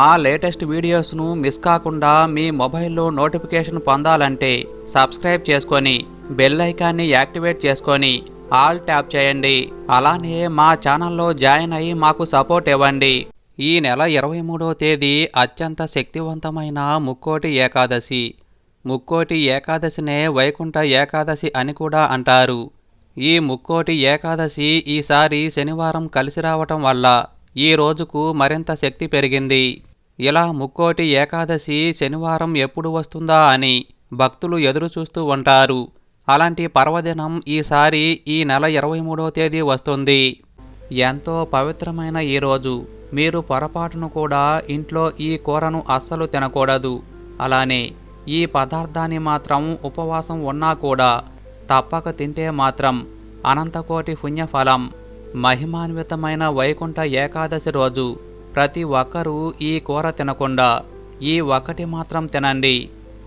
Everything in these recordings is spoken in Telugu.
మా లేటెస్ట్ వీడియోస్ను మిస్ కాకుండా మీ మొబైల్లో నోటిఫికేషన్ పొందాలంటే సబ్స్క్రైబ్ చేసుకొని బెల్ ఐకాన్ని యాక్టివేట్ చేసుకొని ఆల్ ట్యాప్ చేయండి. అలానే మా ఛానల్లో జాయిన్ అయ్యి మాకు సపోర్ట్ ఇవ్వండి. ఈ నెల ఇరవై మూడో తేదీ అత్యంత శక్తివంతమైన ముక్కోటి ఏకాదశి. ముక్కోటి ఏకాదశినే వైకుంఠ ఏకాదశి అని కూడా అంటారు. ఈ ముక్కోటి ఏకాదశి ఈసారి శనివారం కలిసి రావటం వల్ల ఈ రోజుకు మరింత శక్తి పెరిగింది. ఇలా ముక్కోటి ఏకాదశి శనివారం ఎప్పుడు వస్తుందా అని భక్తులు ఎదురు చూస్తూ ఉంటారు. అలాంటి పర్వదినం ఈసారి ఈ నెల ఇరవై మూడో తేదీ వస్తుంది. ఎంతో పవిత్రమైన ఈ రోజు. మీరు పొరపాటును కూడా ఇంట్లో ఈ కూరను అస్సలు తినకూడదు. అలానే ఈ పదార్థాన్ని మాత్రం ఉపవాసం ఉన్నా కూడా తప్పక తింటే మాత్రం అనంతకోటి పుణ్యఫలం. మహిమాన్వితమైన వైకుంఠ ఏకాదశి రోజు. ప్రతి ఒక్కరూ ఈ కూర తినకుండా ఈ ఒక్కటి మాత్రం తినండి.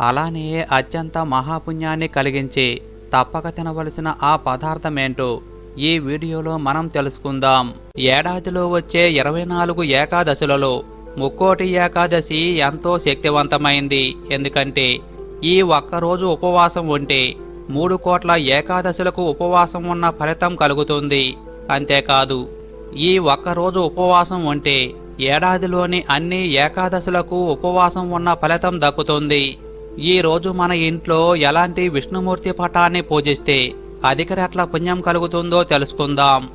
అలానే అత్యంత మహాపుణ్యాన్ని కలిగించే తప్పక తినవలసిన ఆ పదార్థమేంటో ఈ వీడియోలో మనం తెలుసుకుందాం. ఏడాదిలో వచ్చే ఇరవై నాలుగు ఏకాదశులలో ముక్కోటి ఏకాదశి ఎంతో శక్తివంతమైంది. ఎందుకంటే ఈ ఒక్కరోజు ఉపవాసం ఉంటే మూడు కోట్ల ఏకాదశులకు ఉపవాసం ఉన్న ఫలితం కలుగుతుంది. అంతేకాదు ఈ ఒక్కరోజు ఉపవాసం ఉంటే ఏడాదిలోని అన్ని ఏకాదశులకు ఉపవాసం ఉన్న ఫలితం దక్కుతుంది. ఈ రోజు మన ఇంట్లో ఎలాంటి విష్ణుమూర్తి పటాన్ని పూజిస్తే అధిక రెట్ల పుణ్యం కలుగుతుందో తెలుసుకుందాం.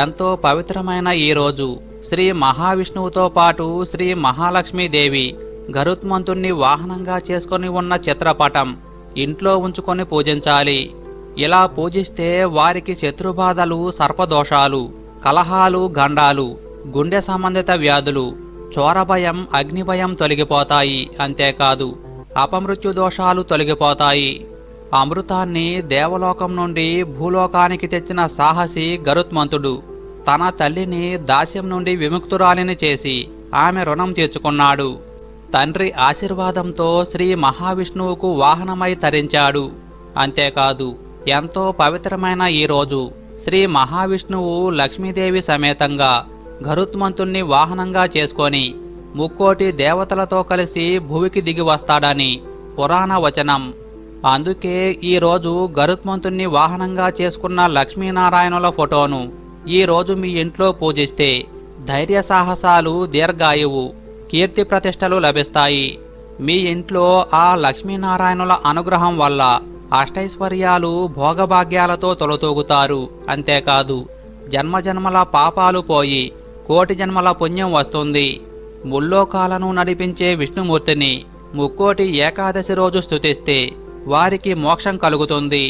ఎంతో పవిత్రమైన ఈ రోజు శ్రీ మహావిష్ణువుతో పాటు శ్రీ మహాలక్ష్మీదేవి గరుత్మంతుణ్ణి వాహనంగా చేసుకొని ఉన్న చిత్రపటం ఇంట్లో ఉంచుకొని పూజించాలి. ఇలా పూజిస్తే వారికి శత్రుబాధలు సర్పదోషాలు కలహాలు గండాలు గుండె సంబంధిత వ్యాధులు చోరభయం అగ్నిభయం తొలగిపోతాయి అంతేకాదు అపమృత్యు దోషాలు తొలగిపోతాయి. అమృతాన్ని దేవలోకం నుండి భూలోకానికి తెచ్చిన సాహసి గరుత్మంతుడు తన తల్లిని దాస్యం నుండి విముక్తురాలిని చేసి ఆమె రుణం తీర్చుకున్నాడు. తండ్రి ఆశీర్వాదంతో శ్రీ మహావిష్ణువుకు వాహనమై తరించాడు. అంతేకాదు ఎంతో పవిత్రమైన ఈ రోజు శ్రీ మహావిష్ణువు లక్ష్మీదేవి సమేతంగా గరుత్మంతుణ్ణి వాహనంగా చేసుకొని ముక్కోటి దేవతలతో కలిసి భూమికి దిగి వస్తాడని పురాణ వచనం. అందుకే ఈరోజు గరుత్మంతుణ్ణి వాహనంగా చేసుకున్న లక్ష్మీనారాయణుల ఫోటోను ఈ రోజు మీ ఇంట్లో పూజిస్తే ధైర్య సాహసాలు దీర్ఘాయువు కీర్తి ప్రతిష్టలు లభిస్తాయి. మీ ఇంట్లో ఆ లక్ష్మీనారాయణుల అనుగ్రహం వల్ల అష్టైశ్వర్యాలు భోగభాగ్యాలతో తొలతూగుతారు. అంతేకాదు జన్మజన్మల పాపాలు పోయి కోటి జన్మల పుణ్యం వస్తుంది. ముల్లోకాలను నడిపించే విష్ణుమూర్తిని ముక్కోటి ఏకాదశి రోజు స్థుతిస్తే వారికి మోక్షం కలుగుతుంది.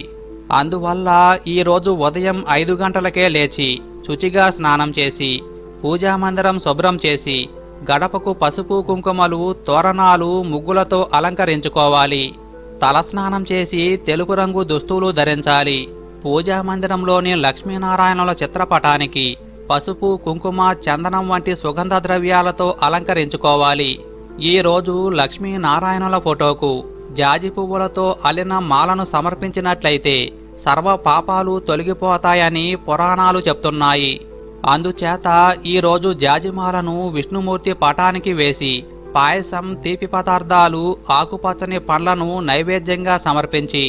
అందువల్ల ఈరోజు ఉదయం ఐదు గంటలకే లేచి శుచిగా స్నానం చేసి పూజామందిరం శుభ్రం చేసి గడపకు పసుపు కుంకుమలు తోరణాలు ముగ్గులతో అలంకరించుకోవాలి. తలస్నానం చేసి తెలుపు రంగు దుస్తులు ధరించాలి. పూజా మందిరంలోని లక్ష్మీనారాయణుల చిత్రపటానికి పసుపు కుంకుమ చందనం వంటి సుగంధ ద్రవ్యాలతో అలంకరించుకోవాలి. ఈ రోజు లక్ష్మీనారాయణుల ఫోటోకు జాజి పువ్వులతో అల్లిన మాలను సమర్పించినట్లయితే సర్వ పాపాలు తొలగిపోతాయని పురాణాలు చెప్తున్నాయి. అందుచేత ఈరోజు జాజిమాలను విష్ణుమూర్తి పటానికి వేసి పాయసం తీపి పదార్థాలు ఆకుపచ్చని పండ్లను నైవేద్యంగా సమర్పించి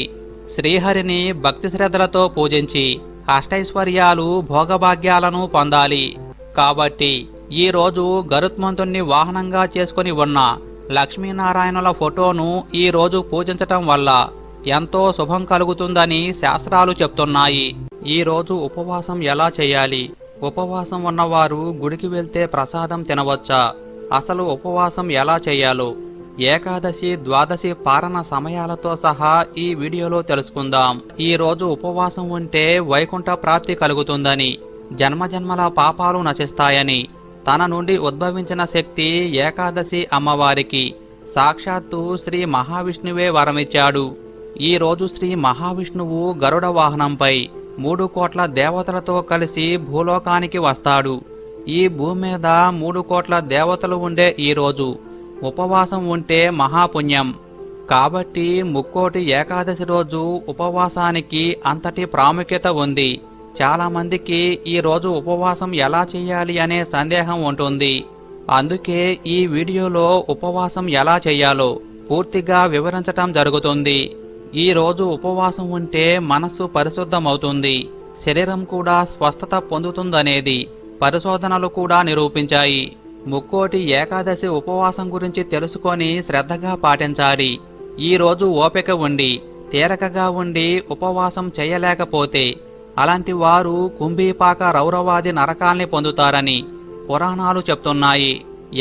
శ్రీహరిని భక్తి శ్రద్ధలతో పూజించి అష్టైశ్వర్యాలు భోగభాగ్యాలను పొందాలి. కాబట్టి ఈ రోజు గరుత్మంతుణ్ణి వాహనంగా చేసుకుని ఉన్న లక్ష్మీనారాయణుల ఫోటోను ఈ రోజు పూజించటం వల్ల ఎంతో శుభం కలుగుతుందని శాస్త్రాలు చెప్తున్నాయి. ఈ రోజు ఉపవాసం ఎలా చేయాలి? ఉపవాసం ఉన్నవారు గుడికి వెళ్తే ప్రసాదం తినవచ్చా? అసలు ఉపవాసం ఎలా చేయాలో? ఏకాదశి ద్వాదశి పారణ సమయాలతో సహా ఈ వీడియోలో తెలుసుకుందాం. ఈ రోజు ఉపవాసం ఉంటే వైకుంఠ ప్రాప్తి కలుగుతుందని జన్మజన్మల పాపాలు నశిస్తాయని తన నుండి ఉద్భవించిన శక్తి ఏకాదశి అమ్మవారికి. సాక్షాత్తు శ్రీ మహావిష్ణువే వరమిచ్చాడు. ఈ రోజు శ్రీ మహావిష్ణువు గరుడ వాహనంపై మూడు కోట్ల దేవతలతో కలిసి భూలోకానికి వస్తాడు. ఈ భూమి మీద మూడు కోట్ల దేవతలు ఉండే ఈ రోజు ఉపవాసం ఉంటే మహాపుణ్యం. కాబట్టి ముక్కోటి ఏకాదశి రోజు ఉపవాసానికి అంతటి ప్రాముఖ్యత ఉంది. చాలామందికి ఈరోజు ఈ రోజు ఉపవాసం ఎలా చేయాలి అనే సందేహం ఉంటుంది. అందుకే ఈ వీడియోలో ఉపవాసం ఎలా చేయాలో పూర్తిగా వివరించటం జరుగుతుంది. ఈ రోజు ఉపవాసం ఉంటే మనస్సు పరిశుద్ధమవుతుంది. శరీరం కూడా స్వస్థత పొందుతుందనేది పరిశోధనలు కూడా నిరూపించాయి. ముక్కోటి ఏకాదశి ఉపవాసం గురించి తెలుసుకొని శ్రద్ధగా పాటించాలి. ఈ రోజు ఓపిక ఉండి తీరకగా ఉండి ఉపవాసం చేయలేకపోతే అలాంటి వారు కుంభీపాక రౌరవాది నరకాల్ని పొందుతారని పురాణాలు చెప్తున్నాయి.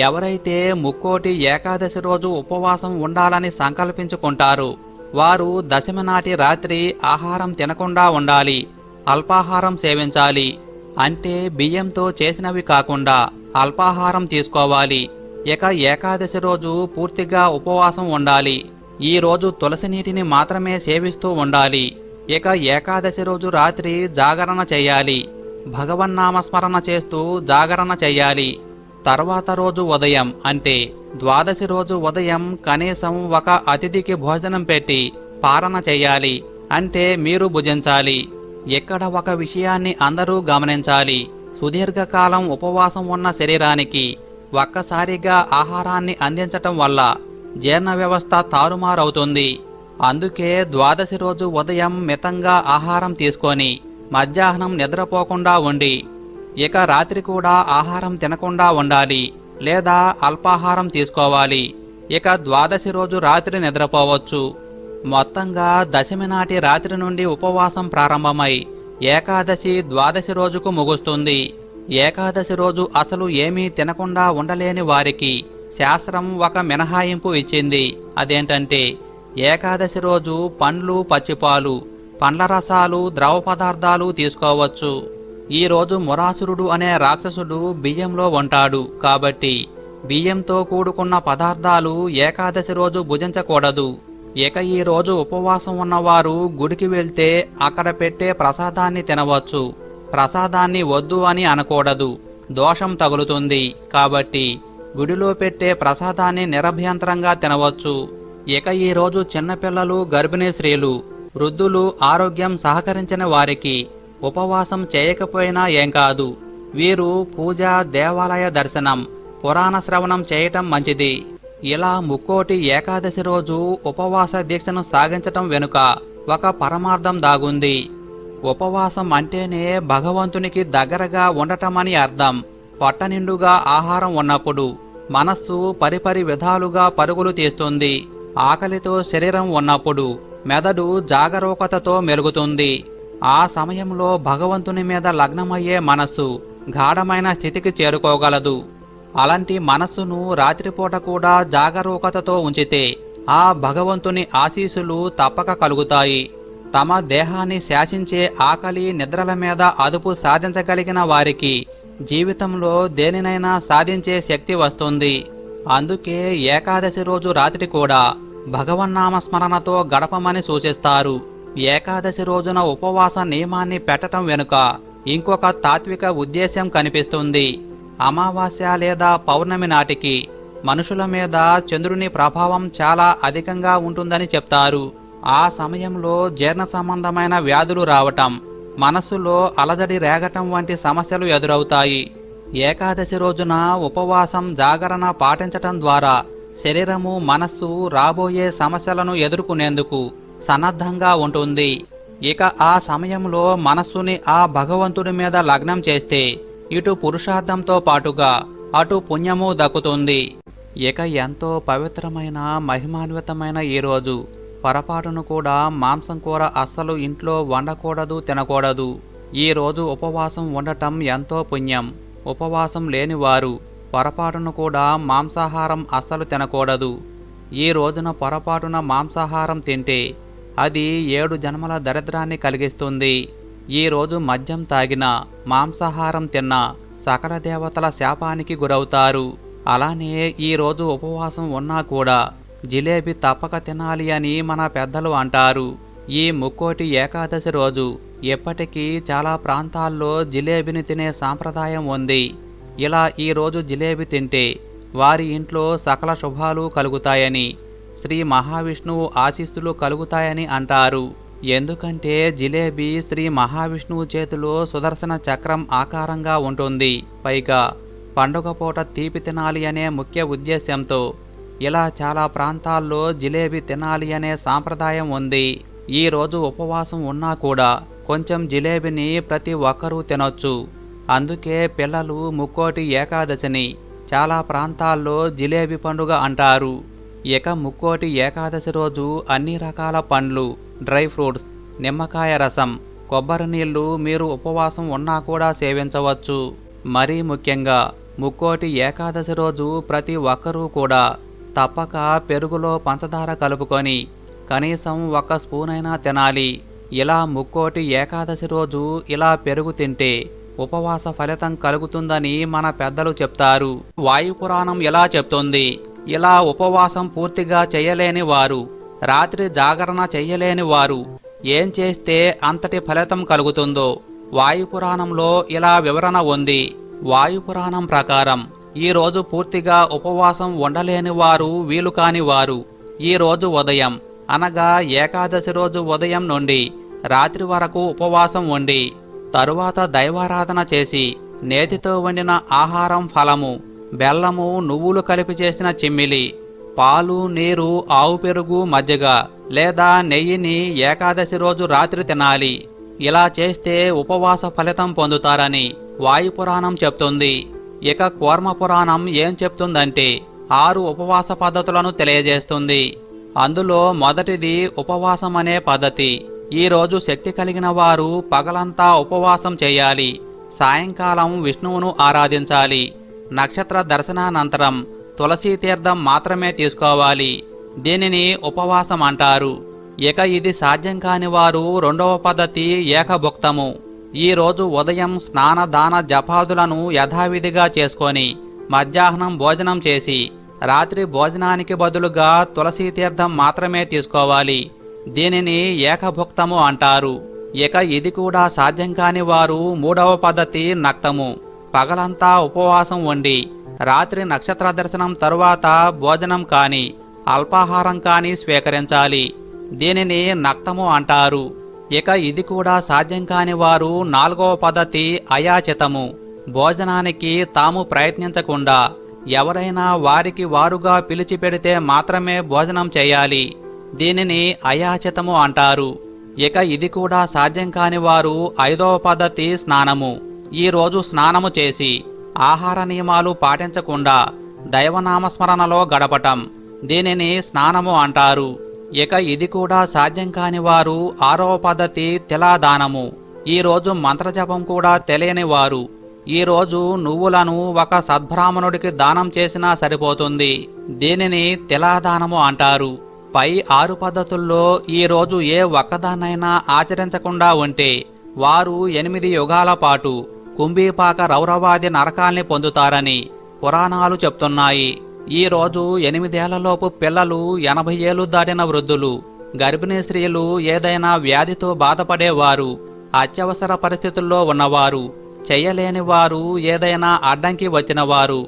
ఎవరైతే ముక్కోటి ఏకాదశి రోజు ఉపవాసం ఉండాలని సంకల్పించుకుంటారు వారు దశమి నాటి రాత్రి ఆహారం తినకుండా ఉండాలి అల్పాహారం సేవించాలి. అంటే బియ్యంతో చేసినవి కాకుండా అల్పాహారం తీసుకోవాలి. ఇక ఏకాదశి రోజు పూర్తిగా ఉపవాసం ఉండాలి. ఈ రోజు తులసి నీటిని మాత్రమే సేవిస్తూ ఉండాలి. ఇక ఏకాదశి రోజు రాత్రి జాగరణ చేయాలి. భగవన్నామస్మరణ చేస్తూ జాగరణ చేయాలి. తర్వాత రోజు ఉదయం అంటే ద్వాదశి రోజు ఉదయం కనీసం ఒక అతిథికి భోజనం పెట్టి పారణ చేయాలి. అంటే మీరు భుజించాలి. ఇక్కడ ఒక విషయాన్ని అందరూ గమనించాలి. సుదీర్ఘకాలం ఉపవాసం ఉన్న శరీరానికి ఒక్కసారిగా ఆహారాన్ని అందించటం వల్ల జీర్ణ వ్యవస్థ తారుమారవుతుంది. అందుకే ద్వాదశి రోజు ఉదయం మితంగా ఆహారం తీసుకొని మధ్యాహ్నం నిద్రపోకుండా ఉండి ఇక రాత్రి కూడా ఆహారం తినకుండా ఉండాలి లేదా అల్పాహారం తీసుకోవాలి. ఇక ద్వాదశి రోజు రాత్రి నిద్రపోవచ్చు. మొత్తంగా దశమి నాటి రాత్రి నుండి ఉపవాసం ప్రారంభమై ఏకాదశి ద్వాదశి రోజుకు ముగుస్తుంది. ఏకాదశి రోజు అసలు ఏమీ తినకుండా ఉండలేని వారికి శాస్త్రం ఒక మినహాయింపు ఇచ్చింది. అదేంటంటే ఏకాదశి రోజు పండ్లు పచ్చిపాలు పండ్ల రసాలు ద్రవ పదార్థాలు తీసుకోవచ్చు. ఈ రోజు మురాసురుడు అనే రాక్షసుడు బియ్యంలో ఉంటాడు. కాబట్టి బియ్యంతో కూడుకున్న పదార్థాలు ఏకాదశి రోజు భుజించకూడదు. ఇక ఈ రోజు ఉపవాసం ఉన్నవారు గుడికి వెళ్తే అక్కడ పెట్టే ప్రసాదాన్ని తినవచ్చు. ప్రసాదాన్ని వద్దు అని అనకూడదు. దోషం తగులుతుంది కాబట్టి గుడిలో పెట్టే ప్రసాదాన్ని నిరభ్యంతరంగా తినవచ్చు. ఇక ఈ రోజు చిన్నపిల్లలు గర్భిణీ స్త్రీలు వృద్ధులు ఆరోగ్యం సహకరించిన వారికి ఉపవాసం చేయకపోయినా ఏం కాదు. వీరు పూజ దేవాలయ దర్శనం పురాణ శ్రవణం చేయటం మంచిది. ఇలా ముక్కోటి ఏకాదశి రోజు ఉపవాస దీక్షను సాగించటం వెనుక ఒక పరమార్థం దాగుంది. ఉపవాసం అంటేనే భగవంతునికి దగ్గరగా ఉండటమని అర్థం. పట్టనిండుగా ఆహారం ఉన్నప్పుడు మనస్సు పరిపరి విధాలుగా పరుగులు తీస్తుంది. ఆకలితో శరీరం ఉన్నప్పుడు మెదడు జాగరూకతతో మెరుగుతుంది ఆ సమయంలో భగవంతుని మీద లగ్నమయ్యే మనస్సు గాఢమైన స్థితికి చేరుకోగలదు. అలాంటి మనస్సును రాత్రిపూట కూడా జాగరూకతతో ఉంచితే ఆ భగవంతుని ఆశీస్సులు తప్పక కలుగుతాయి. తమ దేహాన్ని శాసించే ఆకలి నిద్రల మీద అదుపు సాధించగలిగిన వారికి జీవితంలో దేనినైనా సాధించే శక్తి వస్తుంది. అందుకే ఏకాదశి రోజు రాత్రి కూడా భగవన్నామస్మరణతో గడపమని సూచిస్తారు. ఏకాదశి రోజున ఉపవాస నియమాన్ని పెట్టటం వెనుక ఇంకొక తాత్విక ఉద్దేశ్యం కనిపిస్తుంది. అమావాస్య లేదా పౌర్ణమి నాటికి మనుషుల మీద చంద్రుని ప్రభావం చాలా అధికంగా ఉంటుందని చెప్తారు. ఆ సమయంలో జీర్ణ సంబంధమైన వ్యాధులు రావటం మనస్సులో అలజడి రేగటం వంటి సమస్యలు ఎదురవుతాయి. ఏకాదశి రోజున ఉపవాసం జాగరణ పాటించటం ద్వారా శరీరము మనస్సు రాబోయే సమస్యలను ఎదుర్కొనేందుకు సన్నద్ధంగా ఉంటుంది. ఇక ఆ సమయంలో మనస్సుని ఆ భగవంతుడి మీద లగ్నం చేస్తే ఇటు పురుషార్థంతో పాటుగా అటు పుణ్యము దక్కుతుంది. ఇక ఎంతో పవిత్రమైన మహిమాన్వితమైన ఈ రోజు. పొరపాటును కూడా మాంసం కూర అస్సలు ఇంట్లో వండకూడదు తినకూడదు. ఈ రోజు ఉపవాసం ఉండటం ఎంతో పుణ్యం. ఉపవాసం లేనివారు పొరపాటును కూడా మాంసాహారం అస్సలు తినకూడదు. ఈ రోజున పొరపాటున మాంసాహారం తింటే అది ఏడు జన్మల దరిద్రాన్ని కలిగిస్తుంది. ఈరోజు మద్యం తాగిన మాంసాహారం తిన్నా సకల దేవతల శాపానికి గురవుతారు. అలానే ఈరోజు ఉపవాసం ఉన్నా కూడా జిలేబీ తప్పక తినాలి అని మన పెద్దలు అంటారు. ఈ ముక్కోటి ఏకాదశి రోజు ఎప్పటికీ చాలా ప్రాంతాల్లో జిలేబీని తినే సాంప్రదాయం ఉంది. ఇలా ఈరోజు జిలేబీ తింటే వారి ఇంట్లో సకల శుభాలు కలుగుతాయని శ్రీ మహావిష్ణువు ఆశీస్సులు కలుగుతాయని అంటారు. ఎందుకంటే జిలేబీ శ్రీ మహావిష్ణువు చేతిలో సుదర్శన చక్రం ఆకారంగా ఉంటుంది. పైగా పండుగ పూట తీపి తినాలి అనే ముఖ్య ఉద్దేశ్యంతో ఇలా చాలా ప్రాంతాల్లో జిలేబీ తినాలి అనే సాంప్రదాయం ఉంది. ఈ రోజు ఉపవాసం ఉన్నా కూడా కొంచెం జిలేబీని ప్రతి ఒక్కరూ తినొచ్చు. అందుకే పిల్లలు ముక్కోటి ఏకాదశిని చాలా ప్రాంతాల్లో జిలేబీ పండుగ అంటారు. ఇక ముక్కోటి ఏకాదశి రోజు అన్ని రకాల పండ్లు డ్రై ఫ్రూట్స్ నిమ్మకాయ రసం కొబ్బరి నీళ్ళు మీరు ఉపవాసం ఉన్నా కూడా సేవించవచ్చు. మరీ ముఖ్యంగా ముక్కోటి ఏకాదశి రోజు ప్రతి ఒక్కరూ కూడా తప్పక పెరుగులో పంచదార కలుపుకొని కనీసం ఒక స్పూన్ అయినా తినాలి. ఇలా ముక్కోటి ఏకాదశి రోజు ఇలా పెరుగు తింటే ఉపవాస ఫలితం కలుగుతుందని మన పెద్దలు చెప్తారు. వాయుపురాణం ఎలా చెప్తుంది. ఇలా ఉపవాసం పూర్తిగా చేయలేని వారు రాత్రి జాగరణ చెయ్యలేని వారు ఏం చేస్తే అంతటి ఫలితం కలుగుతుందో వాయుపురాణంలో ఇలా వివరణ ఉంది. వాయుపురాణం ప్రకారం ఈరోజు పూర్తిగా ఉపవాసం ఉండలేని వారు వీలు కాని వారు ఈరోజు ఉదయం అనగా ఏకాదశి రోజు ఉదయం నుండి రాత్రి వరకు ఉపవాసం ఉండి తరువాత దైవారాధన చేసి నేతితో వండిన ఆహారం ఫలము బెల్లము నువ్వులు కలిపి చేసిన చిమ్మిలి పాలు నీరు ఆవు పెరుగు మజ్జిగ లేదా నెయ్యిని ఏకాదశి రోజు రాత్రి తినాలి. ఇలా చేస్తే ఉపవాస ఫలితం పొందుతారని వాయుపురాణం చెప్తుంది. ఇక కూర్మ పురాణం ఏం చెప్తుందంటే ఆరు ఉపవాస పద్ధతులను తెలియజేస్తుంది. అందులో మొదటిది ఉపవాసం అనే పద్ధతి. ఈరోజు శక్తి కలిగిన వారు పగలంతా ఉపవాసం చేయాలి. సాయంకాలం విష్ణువును ఆరాధించాలి. నక్షత్ర దర్శనానంతరం తులసీ తీర్థం మాత్రమే తీసుకోవాలి. దీనిని ఉపవాసం అంటారు. ఇక ఇది సాధ్యం కాని వారు రెండవ పద్ధతి ఏకభుక్తము. ఈరోజు ఉదయం స్నాన దాన జపాదులను యథావిధిగా చేసుకొని మధ్యాహ్నం భోజనం చేసి రాత్రి భోజనానికి బదులుగా తులసీ తీర్థం మాత్రమే తీసుకోవాలి. దీనిని ఏకభుక్తము అంటారు. ఇక ఇది కూడా సాధ్యం కాని వారు మూడవ పద్ధతి నక్తము. పగలంతా ఉపవాసం ఉండి రాత్రి నక్షత్ర దర్శనం తరువాత భోజనం కాని అల్పాహారం కాని స్వీకరించాలి. దీనిని నక్తము అంటారు. ఇక ఇది కూడా సాధ్యం కాని వారు నాలుగవ పద్ధతి అయాచితము. భోజనానికి తాము ప్రయత్నించకుండా ఎవరైనా వారికి వారుగా పిలిచి పెడితే మాత్రమే భోజనం చేయాలి. దీనిని అయాచితము అంటారు. ఇక ఇది కూడా సాధ్యం కాని వారు ఐదవ పద్ధతి స్నానము. ఈరోజు స్నానము చేసి ఆహార నియమాలు పాటించకుండా దైవనామస్మరణలో గడపటం. దీనిని స్నానము అంటారు. ఇక ఇది కూడా సాధ్యం కాని వారు ఆరవ పద్ధతి తిలాదానము. ఈ రోజు మంత్రజపం కూడా తెలియని వారు. ఈరోజు నువ్వులను ఒక సద్బ్రాహ్మణుడికి దానం చేసినా సరిపోతుంది. దీనిని తిలాదానము అంటారు. పై ఆరు పద్ధతుల్లో ఈ రోజు ఏ ఒక్కదాన్నైనా ఆచరించకుండా ఉంటే వారు ఎనిమిది యుగాల పాటు కుంభీపాక రౌరవాది నరకాల్ని పొందుతారని పురాణాలు చెప్తున్నాయి. ఈ రోజు ఎనిమిదేళ్ళలోపు పిల్లలు ఎనభై ఏళ్ళు దాటిన వృద్ధులు గర్భిణీ స్త్రీలు ఏదైనా వ్యాధితో బాధపడేవారు అత్యవసర పరిస్థితుల్లో ఉన్నవారు చెయ్యలేని వారు ఏదైనా అడ్డంకి వచ్చినవారు.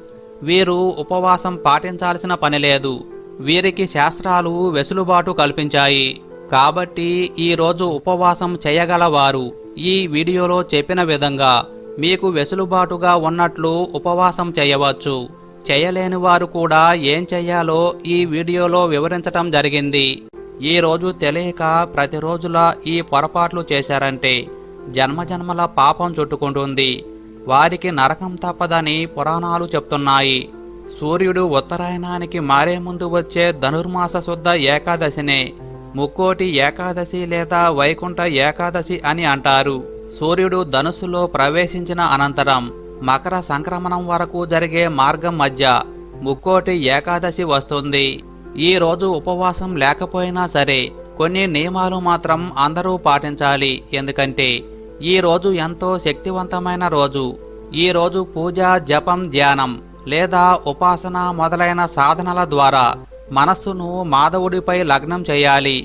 వీరు ఉపవాసం పాటించాల్సిన పని లేదు. వీరికి శాస్త్రాలు వెసులుబాటు కల్పించాయి. కాబట్టి ఈరోజు ఉపవాసం చేయగలవారు. ఈ వీడియోలో చెప్పిన విధంగా మీకు వెసులుబాటుగా ఉన్నట్లు ఉపవాసం చేయవచ్చు. చేయలేని వారు కూడా ఏం చెయ్యాలో ఈ వీడియోలో వివరించటం జరిగింది. ఈ రోజు తెలియక ప్రతిరోజులా ఈ పొరపాట్లు చేశారంటే జన్మజన్మల పాపం చుట్టుకుంటుంది. వారికి నరకం తప్పదని పురాణాలు చెప్తున్నాయి. సూర్యుడు ఉత్తరాయణానికి మారే ముందు వచ్చే ధనుర్మాస శుద్ధ ఏకాదశినే. ముక్కోటి ఏకాదశి లేదా వైకుంఠ ఏకాదశి అని అంటారు. సూర్యుడు ధనుస్సులో ప్రవేశించిన అనంతరం మకర సంక్రమణం వరకు జరిగే మార్గం మధ్య ముక్కోటి ఏకాదశి వస్తుంది. ఈ రోజు ఉపవాసం లేకపోయినా సరే కొన్ని నియమాలు మాత్రం అందరూ పాటించాలి. ఎందుకంటే ఈ రోజు ఎంతో శక్తివంతమైన రోజు. ఈ రోజు పూజ జపం ధ్యానం లేదా ఉపాసన మొదలైన సాధనల ద్వారా మనస్సును మాధవుడిపై లగ్నం చేయాలి.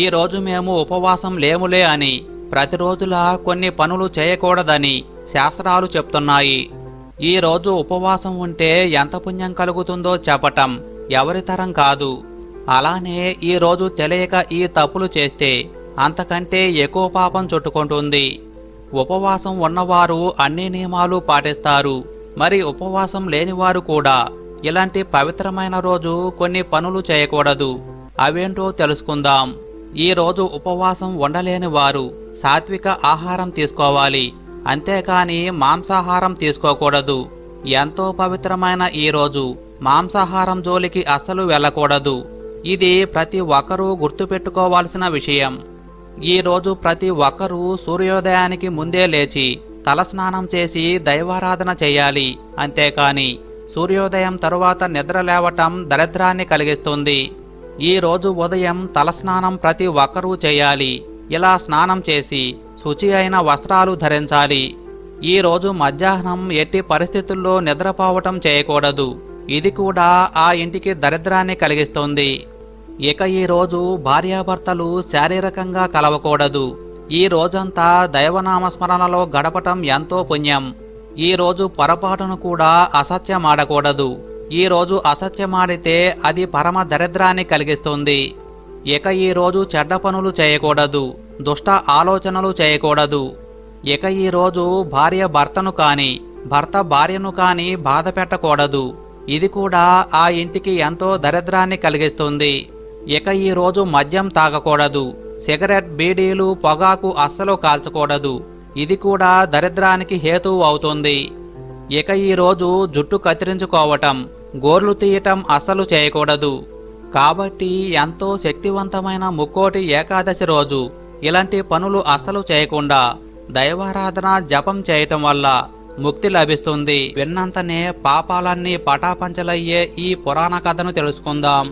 ఈ రోజు మేము ఉపవాసం లేములే అని ప్రతిరోజులా కొన్ని పనులు చేయకూడదని శాస్త్రాలు చెప్తున్నాయి. ఈ రోజు ఉపవాసం ఉంటే ఎంత పుణ్యం కలుగుతుందో చెప్పటం ఎవరితరం కాదు. అలానే ఈ రోజు తెలియక ఈ తప్పులు చేస్తే అంతకంటే ఎక్కువ పాపం చుట్టుకుంటుంది. ఉపవాసం ఉన్నవారు అన్ని నియమాలు పాటిస్తారు. మరి ఉపవాసం లేనివారు కూడా ఇలాంటి పవిత్రమైన రోజు కొన్ని పనులు చేయకూడదు. అవేంటో తెలుసుకుందాం. ఈ రోజు ఉపవాసం ఉండలేని వారు సాత్విక ఆహారం తీసుకోవాలి. అంతేకాని మాంసాహారం తీసుకోకూడదు. ఎంతో పవిత్రమైన ఈ రోజు మాంసాహారం జోలికి అస్సలు వెళ్ళకూడదు. ఇది ప్రతి ఒక్కరూ గుర్తుపెట్టుకోవాల్సిన విషయం. ఈరోజు ప్రతి ఒక్కరూ సూర్యోదయానికి ముందే లేచి తలస్నానం చేసి దైవారాధన చేయాలి. అంతేకాని సూర్యోదయం తరువాత నిద్ర లేవటం దరిద్రాన్ని కలిగిస్తుంది. ఈరోజు ఉదయం తలస్నానం ప్రతి ఒక్కరూ చేయాలి. ఇలా స్నానం చేసి శుచి అయిన వస్త్రాలు ధరించాలి. ఈరోజు మధ్యాహ్నం ఎట్టి పరిస్థితుల్లో నిద్రపోవటం చేయకూడదు. ఇది కూడా ఆ ఇంటికి దరిద్రాన్ని కలిగిస్తుంది. ఇక ఈ రోజు భార్యాభర్తలు శారీరకంగా కలవకూడదు. ఈ రోజంతా దైవనామస్మరణలో గడపటం ఎంతో పుణ్యం. ఈ రోజు పొరపాటును కూడా అసత్యమాడకూడదు. ఈ రోజు అసత్యమాడితే అది పరమ దరిద్రాన్ని కలిగిస్తుంది. ఇక ఈ రోజు చెడ్డ పనులు చేయకూడదు దుష్ట ఆలోచనలు చేయకూడదు. ఇక ఈ రోజు భార్య భర్తను కాని భర్త భార్యను కాని బాధ పెట్టకూడదు. ఇది కూడా ఆ ఇంటికి ఎంతో దరిద్రాన్ని కలిగిస్తుంది. ఇక ఈ రోజు మద్యం తాగకూడదు సిగరెట్ బీడీలు పొగాకు అస్సలు కాల్చకూడదు. ఇది కూడా దరిద్రానికి హేతువు అవుతుంది. ఇక ఈ రోజు జుట్టు కత్తిరించుకోవటం గోర్లు తీయటం అస్సలు చేయకూడదు. కాబట్టి ఎంతో శక్తివంతమైన ముక్కోటి ఏకాదశి రోజు ఇలాంటి పనులు అస్సలు చేయకుండా దైవారాధన జపం చేయటం వల్ల ముక్తి లభిస్తుంది. విన్నంతనే పాపాలన్నీ పటాపంచలయ్యే ఈ పురాణ కథను తెలుసుకుందాం.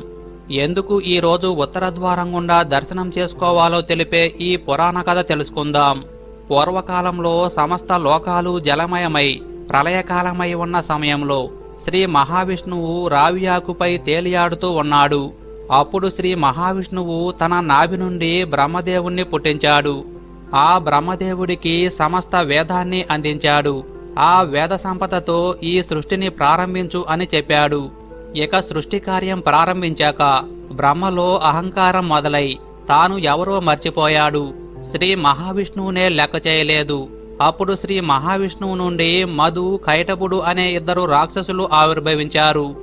ఎందుకు ఈ రోజు ఉత్తర ద్వారం గుండా దర్శనం చేసుకోవాలో తెలిపే ఈ పురాణ కథ తెలుసుకుందాం. పూర్వకాలంలో సమస్త లోకాలు జలమయమై ప్రళయకాలమై ఉన్న సమయంలో శ్రీ మహావిష్ణువు రావియాకుపై తేలియాడుతూ ఉన్నాడు. అప్పుడు శ్రీ మహావిష్ణువు తన నాభి నుండి బ్రహ్మదేవుణ్ణి పుట్టించాడు. ఆ బ్రహ్మదేవుడికి సమస్త వేదాన్ని అందించాడు. ఆ వేద సంపదతో ఈ సృష్టిని ప్రారంభించు అని చెప్పాడు. ఇక సృష్టి కార్యం ప్రారంభించాక బ్రహ్మలో అహంకారం మొదలై తాను ఎవరో మర్చిపోయాడు. శ్రీ మహావిష్ణువునే లెక్క చేయలేదు. అప్పుడు శ్రీ మహావిష్ణువు నుండి మధు కైటపుడు అనే ఇద్దరు రాక్షసులు ఆవిర్భవించారు.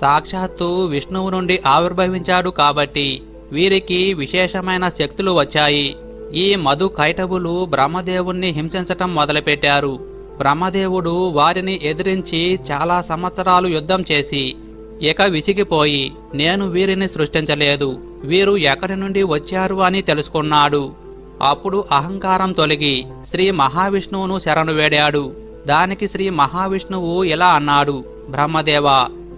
సాక్షాత్తు విష్ణువు నుండి ఆవిర్భవించాడు కాబట్టి వీరికి విశేషమైన శక్తులు వచ్చాయి. ఈ మధు కైటబులు బ్రహ్మదేవుణ్ణి హింసించటం మొదలుపెట్టారు. బ్రహ్మదేవుడు వారిని ఎదిరించి చాలా సంవత్సరాలు యుద్ధం చేసి ఇక విసిగిపోయి నేను వీరిని సృష్టించలేదు. వీరు ఎక్కడి నుండి వచ్చారు అని తెలుసుకున్నాడు. అప్పుడు అహంకారం తొలగి శ్రీ మహావిష్ణువును శరణు వేడాడు. దానికి శ్రీ మహావిష్ణువు ఇలా అన్నాడు బ్రహ్మదేవ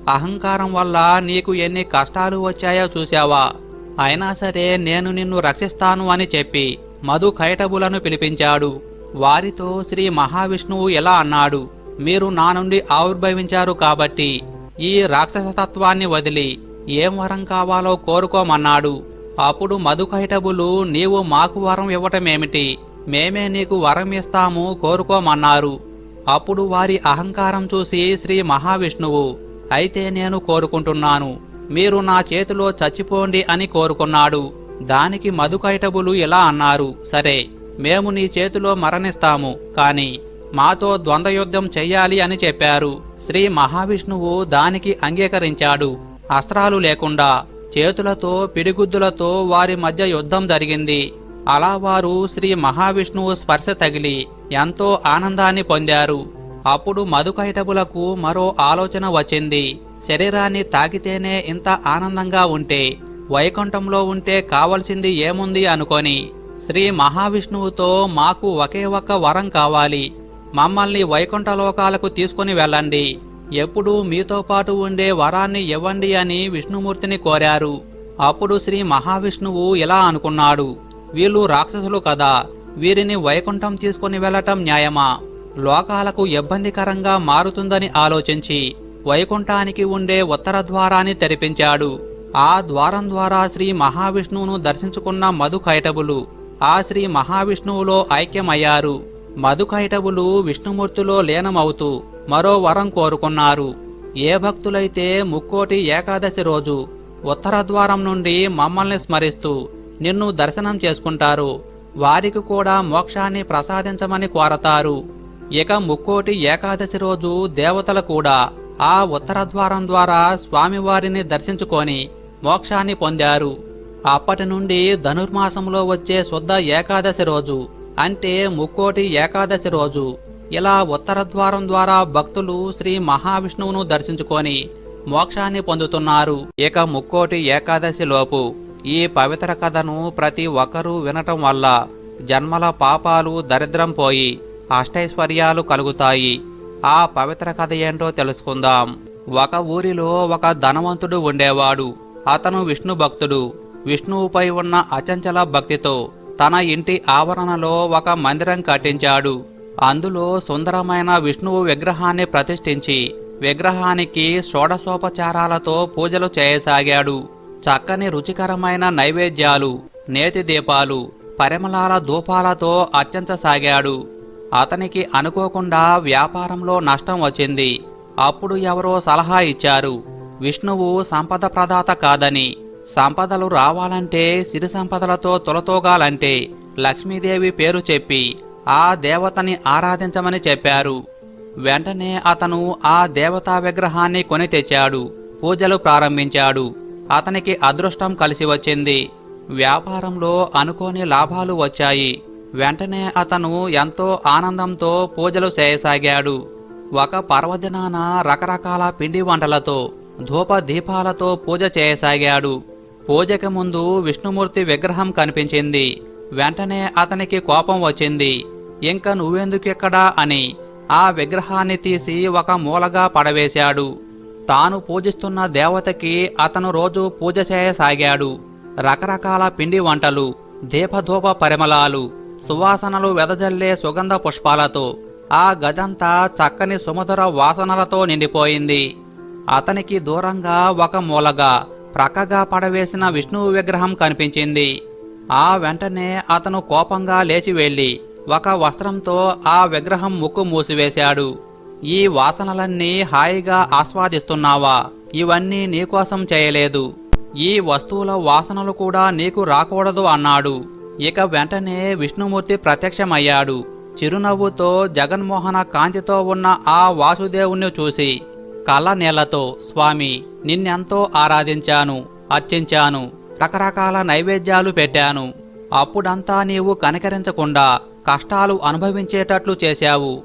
అహంకారం వల్ల నీకు ఎన్ని కష్టాలు వచ్చాయో చూశావా? అయినా సరే నేను నిన్ను రక్షిస్తాను అని చెప్పి మధు కైటబులను పిలిపించాడు. వారితో శ్రీ మహావిష్ణువు ఎలా అన్నాడు మీరు నా నుండి ఆవిర్భవించారు కాబట్టి ఈ రాక్షసతత్వాన్ని వదిలి ఏం వరం కావాలో కోరుకోమన్నాడు. అప్పుడు మధుకైటబులు నీవు మాకు వరం ఇవ్వటమేమిటి? మేమే నీకు వరం ఇస్తాము కోరుకోమన్నారు. అప్పుడు వారి అహంకారం చూసి శ్రీ మహావిష్ణువు అయితే నేను కోరుకుంటున్నాను. మీరు నా చేతిలో చచ్చిపోండి అని కోరుకున్నాడు. దానికి మధుకైటబులు ఇలా అన్నారు సరే మేము నీ చేతిలో మరణిస్తాము కాని మాతో ద్వంద్వయుద్ధం చెయ్యాలి అని చెప్పారు. శ్రీ మహావిష్ణువు దానికి అంగీకరించాడు. అస్త్రాలు లేకుండా చేతులతో పిడిగుద్దులతో వారి మధ్య యుద్ధం జరిగింది. అలా వారు శ్రీ మహావిష్ణువు స్పర్శ తగిలి ఎంతో ఆనందాన్ని పొందారు. అప్పుడు మధుకైటబులకు మరో ఆలోచన వచ్చింది. శరీరాన్ని తాకితేనే ఇంత ఆనందంగా ఉంటే వైకుంఠంలో ఉంటే కావలసింది ఏముంది అనుకొని శ్రీ మహావిష్ణువుతో మాకు ఒకే ఒక్క వరం కావాలి. మమ్మల్ని వైకుంఠ లోకాలకు తీసుకుని వెళ్ళండి. ఎప్పుడూ మీతో పాటు ఉండే వరాన్ని ఇవ్వండి అని విష్ణుమూర్తిని కోరారు. అప్పుడు శ్రీ మహావిష్ణువు ఇలా అనుకున్నాడు. వీళ్ళు రాక్షసులు కదా వీరిని వైకుంఠం తీసుకుని వెళ్ళటం న్యాయమా? లోకాలకు ఇబ్బందికరంగా మారుతుందని ఆలోచించి వైకుంఠానికి ఉండే ఉత్తర ద్వారాన్ని తెరిపించాడు. ఆ ద్వారం ద్వారా శ్రీ మహావిష్ణువును దర్శించుకున్న మధుకైటబులు ఆ శ్రీ మహావిష్ణువులో ఐక్యమయ్యారు. మధుకైటబులు విష్ణుమూర్తిలో లీనమవుతూ మరో వరం కోరుకున్నారు. ఏ భక్తులైతే ముక్కోటి ఏకాదశి రోజు ఉత్తర ద్వారం నుండి మమ్మల్ని స్మరిస్తూ నిన్ను దర్శనం చేసుకుంటారు వారికి కూడా మోక్షాన్ని ప్రసాదించమని కోరతారు. ఇక ముక్కోటి ఏకాదశి రోజు దేవతలు కూడా ఆ ఉత్తర ద్వారం ద్వారా స్వామివారిని దర్శించుకొని మోక్షాన్ని పొందారు. అప్పటి నుండి ధనుర్మాసంలో వచ్చే శుద్ధ ఏకాదశి రోజు అంటే ముక్కోటి ఏకాదశి రోజు ఇలా ఉత్తర ద్వారం ద్వారా భక్తులు శ్రీ మహావిష్ణువును దర్శించుకొని మోక్షాన్ని పొందుతున్నారు. ఇక ముక్కోటి ఏకాదశి లోపు ఈ పవిత్ర కథను ప్రతి ఒక్కరూ వినటం వల్ల జన్మల పాపాలు దరిద్రం పోయి అష్టైశ్వర్యాలు కలుగుతాయి. ఆ పవిత్ర కథ ఏంటో తెలుసుకుందాం. ఒక ఊరిలో ఒక ధనవంతుడు ఉండేవాడు. అతను విష్ణు భక్తుడు. విష్ణువుపై ఉన్న అచంచల భక్తితో తన ఇంటి ఆవరణలో ఒక మందిరం కట్టించాడు. అందులో సుందరమైన విష్ణువు విగ్రహాన్ని ప్రతిష్ఠించి విగ్రహానికి షోడశోపచారాలతో పూజలు చేయసాగాడు. చక్కని రుచికరమైన నైవేద్యాలు నేతి దీపాలు పరిమళాల ధూపాలతో అర్చించసాగాడు. అతనికి అనుకోకుండా వ్యాపారంలో నష్టం వచ్చింది. అప్పుడు ఎవరో సలహా ఇచ్చారు. విష్ణువు సంపద ప్రదాత కాదని. సంపదలు రావాలంటే సిరి సంపదలతో తొలతోగాలంటే లక్ష్మీదేవి పేరు చెప్పి ఆ దేవతని ఆరాధించమని చెప్పారు. వెంటనే అతను ఆ దేవతా విగ్రహాన్ని కొని తెచ్చాడు. పూజలు ప్రారంభించాడు. అతనికి అదృష్టం కలిసి వచ్చింది. వ్యాపారంలో అనుకోని లాభాలు వచ్చాయి. వెంటనే అతను ఎంతో ఆనందంతో పూజలు చేయసాగాడు. ఒక పర్వదినాన రకరకాల పిండి వంటలతో ధూప దీపాలతో పూజ చేయసాగాడు. పూజకి ముందు విష్ణుమూర్తి విగ్రహం కనిపించింది. వెంటనే అతనికి కోపం వచ్చింది. ఇంక నువ్వెందుకెక్కడా? అని ఆ విగ్రహాన్ని తీసి ఒక మూలగా పడవేశాడు. తాను పూజిస్తున్న దేవతకి అతను రోజు పూజ చేయసాగాడు. రకరకాల పిండి వంటలు దీపధూప పరిమళాలు సువాసనలు వెదజల్లే సుగంధ పుష్పాలతో ఆ గదంతా చక్కని సుమధుర వాసనలతో నిండిపోయింది. అతనికి దూరంగా ఒక మూలగా ప్రక్కగా పడవేసిన విష్ణువు విగ్రహం కనిపించింది. ఆ వెంటనే అతను కోపంగా లేచి వెళ్ళి ఒక వస్త్రంతో ఆ విగ్రహం ముక్కు మూసివేశాడు. ఈ వాసనలన్నీ హాయిగా ఆస్వాదిస్తున్నావా? ఇవన్నీ నీకోసం చేయలేదు. ఈ వస్తువుల వాసనలు కూడా నీకు రాకూడదు అన్నాడు. ఇక వెంటనే విష్ణుమూర్తి ప్రత్యక్షమయ్యాడు. చిరునవ్వుతో జగన్మోహన కాంతితో ఉన్న ఆ వాసుదేవుణ్ణి చూసి కళ్ళ నీళ్ళతో స్వామి నిన్నెంతో ఆరాధించాను అర్చించాను. రకరకాల నైవేద్యాలు పెట్టాను. అప్పుడంతా నీవు కనికరించకుండా కష్టాలు అనుభవించేటట్లు చేశావు.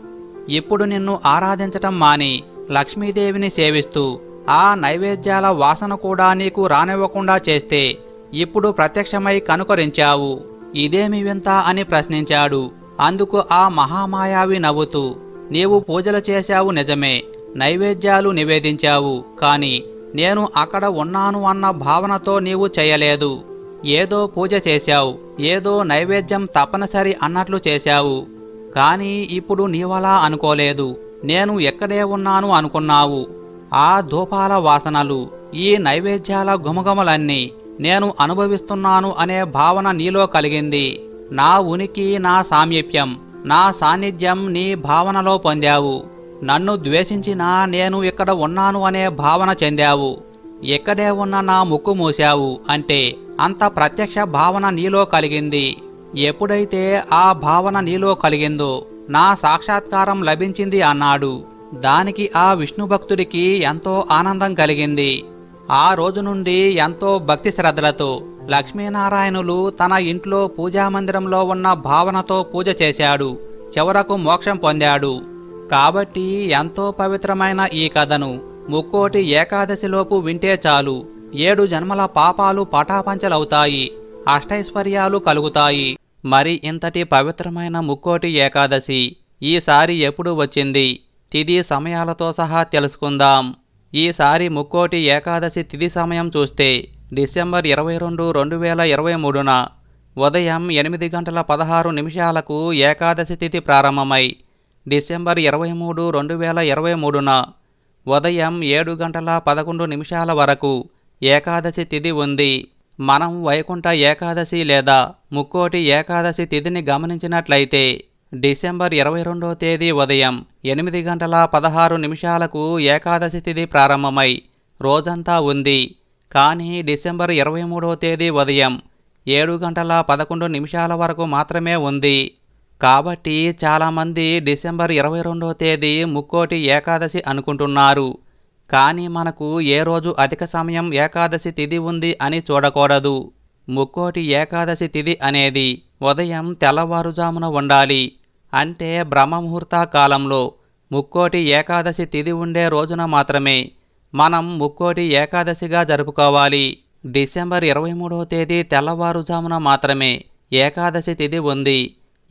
ఇప్పుడు నిన్ను ఆరాధించటం మాని లక్ష్మీదేవిని సేవిస్తూ ఆ నైవేద్యాల వాసన కూడా నీకు రానివ్వకుండా చేస్తే ఇప్పుడు ప్రత్యక్షమై కనుకరించావు. ఇదేమి వింత అని ప్రశ్నించాడు. అందుకు ఆ మహామాయావి నవ్వుతూ నీవు పూజలు చేశావు నిజమే నైవేద్యాలు నివేదించావు కాని నేను అక్కడ ఉన్నాను అన్న భావనతో నీవు చేయలేదు. ఏదో పూజ చేశావు ఏదో నైవేద్యం తప్పనిసరి అన్నట్లు చేశావు. కానీ ఇప్పుడు నీవలా అనుకోలేదు నేను ఎక్కడే ఉన్నాను అనుకున్నావు. ఆ ధూపాల వాసనలు ఈ నైవేద్యాల గుమగుమలన్నీ నేను అనుభవిస్తున్నాను అనే భావన నీలో కలిగింది. నా ఉనికి నా సామీప్యం నా సాన్నిధ్యం నీ భావనలో పొందావు. నన్ను ద్వేషించినా నేను ఇక్కడ ఉన్నాను అనే భావన చెందావు. ఎక్కడే ఉన్న నా ముక్కు మూశావు అంటే అంత ప్రత్యక్ష భావన నీలో కలిగింది. ఎప్పుడైతే ఆ భావన నీలో కలిగిందో నా సాక్షాత్కారం లభించింది అన్నాడు. దానికి ఆ విష్ణు భక్తుడికి ఎంతో ఆనందం కలిగింది. ఆ రోజు నుండి ఎంతో భక్తి శ్రద్ధలతో లక్ష్మీనారాయణులు తన ఇంట్లో పూజామందిరంలో ఉన్న భావనతో పూజ చేశాడు. చివరకు మోక్షం పొందాడు. కాబట్టి ఎంతో పవిత్రమైన ఈ కథను ముక్కోటి ఏకాదశిలోపు వింటే చాలు. ఏడు జన్మల పాపాలు పటాపంచలవుతాయి. అష్టైశ్వర్యాలు కలుగుతాయి. మరి ఇంతటి పవిత్రమైన ముక్కోటి ఏకాదశి ఈసారి ఎప్పుడు వచ్చింది? తిథి సమయాలతో సహా తెలుసుకుందాం. ఈసారి ముక్కోటి ఏకాదశి తిథి సమయం చూస్తే డిసెంబర్ ఇరవై రెండు రెండు వేల ఇరవై మూడున ఉదయం ఎనిమిది గంటల పదహారు నిమిషాలకు ఏకాదశి తిథి ప్రారంభమై డిసెంబర్ ఇరవై మూడు రెండు వేల ఇరవై మూడున ఉదయం ఏడు గంటల పదకొండు నిమిషాల వరకు ఏకాదశి తిథి ఉంది. మనం వైకుంఠ ఏకాదశి లేదా ముక్కోటి ఏకాదశి తిథిని గమనించినట్లయితే డిసెంబర్ ఇరవై రెండో తేదీ ఉదయం ఎనిమిది గంటల పదహారు నిమిషాలకు ఏకాదశి తిథి ప్రారంభమై రోజంతా ఉంది. కానీ డిసెంబర్ ఇరవై మూడో తేదీ ఉదయం ఏడు గంటల పదకొండు నిమిషాల వరకు మాత్రమే ఉంది. కాబట్టి చాలామంది డిసెంబర్ ఇరవై రెండవ తేదీ ముక్కోటి ఏకాదశి అనుకుంటున్నారు. కానీ మనకు ఏ రోజు అధిక సమయం ఏకాదశి తిథి ఉంది అని చూడకూడదు. ముక్కోటి ఏకాదశి తిథి అనేది ఉదయం తెల్లవారుజామున ఉండాలి. అంటే బ్రహ్మముహూర్త కాలంలో ముక్కోటి ఏకాదశి తిథి ఉండే రోజున మాత్రమే మనం ముక్కోటి ఏకాదశిగా జరుపుకోవాలి. డిసెంబర్ ఇరవై మూడవ తేదీ తెల్లవారుజామున మాత్రమే ఏకాదశి తిథి ఉంది.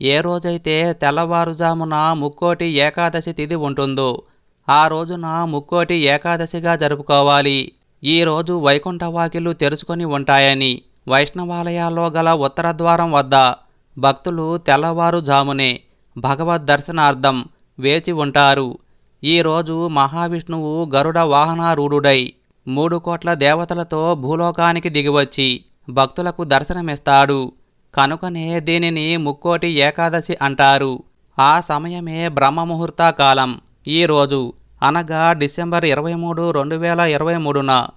ఏ రోజైతే తెల్లవారుజామున ముక్కోటి ఏకాదశి తిథి ఉంటుందో ఆ రోజున ముక్కోటి ఏకాదశిగా జరుపుకోవాలి. ఈ రోజు వైకుంఠ తెరుచుకొని ఉంటాయని వైష్ణవాలయాల్లో గల ఉత్తర ద్వారం వద్ద భక్తులు తెల్లవారుజామునే భగవద్ దర్శనార్థం వేచి ఉంటారు. ఈరోజు మహావిష్ణువు గరుడ వాహనారూఢుడై మూడు కోట్ల దేవతలతో భూలోకానికి దిగివచ్చి భక్తులకు దర్శనమిస్తాడు. కనుకనే దీనిని ముక్కోటి ఏకాదశి అంటారు. ఆ సమయమే బ్రహ్మముహూర్త కాలం. ఈరోజు అనగా డిసెంబర్ ఇరవై మూడు రెండు వేల ఇరవై మూడున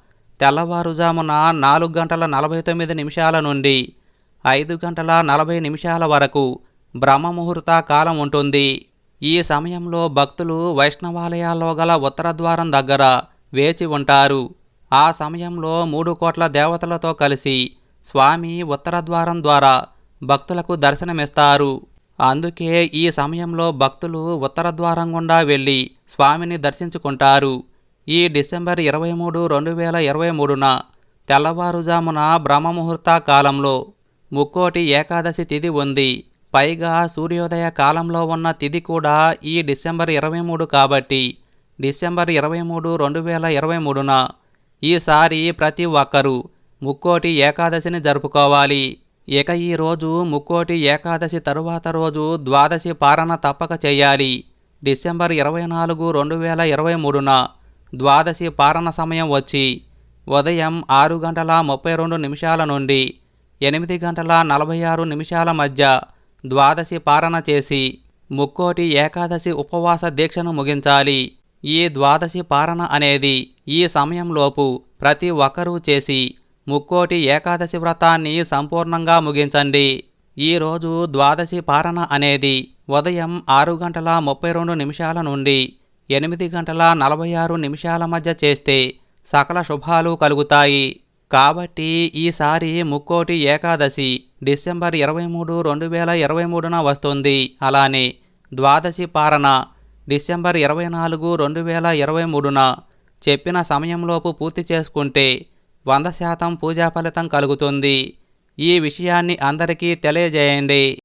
తెల్లవారుజామున నాలుగు గంటల నలభై తొమ్మిది నిమిషాల నుండి ఐదు గంటల నలభై నిమిషాల వరకు బ్రహ్మముహూర్త కాలం ఉంటుంది. ఈ సమయంలో భక్తులు వైష్ణవాలయాల్లో గల ఉత్తర ద్వారం దగ్గర వేచి ఉంటారు. ఆ సమయంలో మూడు కోట్ల దేవతలతో కలిసి స్వామి ఉత్తర ద్వారం ద్వారా భక్తులకు దర్శనమిస్తారు. అందుకే ఈ సమయంలో భక్తులు ఉత్తర ద్వారం గుండా వెళ్ళి స్వామిని దర్శించుకుంటారు. ఈ డిసెంబర్ ఇరవై మూడు రెండు వేల ఇరవై మూడున తెల్లవారుజామున బ్రహ్మముహూర్త కాలంలో ముక్కోటి ఏకాదశి తిథి ఉంది. పైగా సూర్యోదయ కాలంలో ఉన్న తిథి కూడా ఈ డిసెంబర్ ఇరవై మూడు కాబట్టి డిసెంబర్ ఇరవై మూడు రెండు వేల ఇరవై మూడున ఈసారి ప్రతి ఒక్కరూ ముక్కోటి ఏకాదశిని జరుపుకోవాలి. ఇక ఈ రోజు ముక్కోటి ఏకాదశి తరువాత రోజు ద్వాదశి పారణ తప్పక చేయాలి. డిసెంబర్ ఇరవై నాలుగు రెండు వేల ఇరవై మూడున ద్వాదశి పారణ సమయం వచ్చి ఉదయం ఆరు గంటల ముప్పై రెండు నిమిషాల నుండి ఎనిమిది గంటల నలభై ఆరు నిమిషాల మధ్య ద్వాదశి పారణ చేసి ముక్కోటి ఏకాదశి ఉపవాస దీక్షను ముగించాలి. ఈ ద్వాదశి పారణ అనేది ఈ సమయంలోపు ప్రతి ఒక్కరూ చేసి ముక్కోటి ఏకాదశి వ్రతాన్ని సంపూర్ణంగా ముగించండి. ఈరోజు ద్వాదశి పారణ అనేది ఉదయం ఆరు గంటల ముప్పై రెండు నిమిషాల నుండి ఎనిమిది గంటల నలభై ఆరు నిమిషాల మధ్య చేస్తే సకల శుభాలు కలుగుతాయి. కాబట్టి ఈసారి ముక్కోటి ఏకాదశి డిసెంబర్ ఇరవై మూడు రెండు వేల ఇరవై మూడున వస్తుంది. అలానే ద్వాదశి పారణ డిసెంబర్ ఇరవై నాలుగు రెండు వేల ఇరవై మూడున చెప్పిన సమయంలోపు పూర్తి చేసుకుంటే వంద శాతం పూజా ఫలితం కలుగుతుంది. ఈ విషయాన్ని అందరికీ తెలియజేయండి.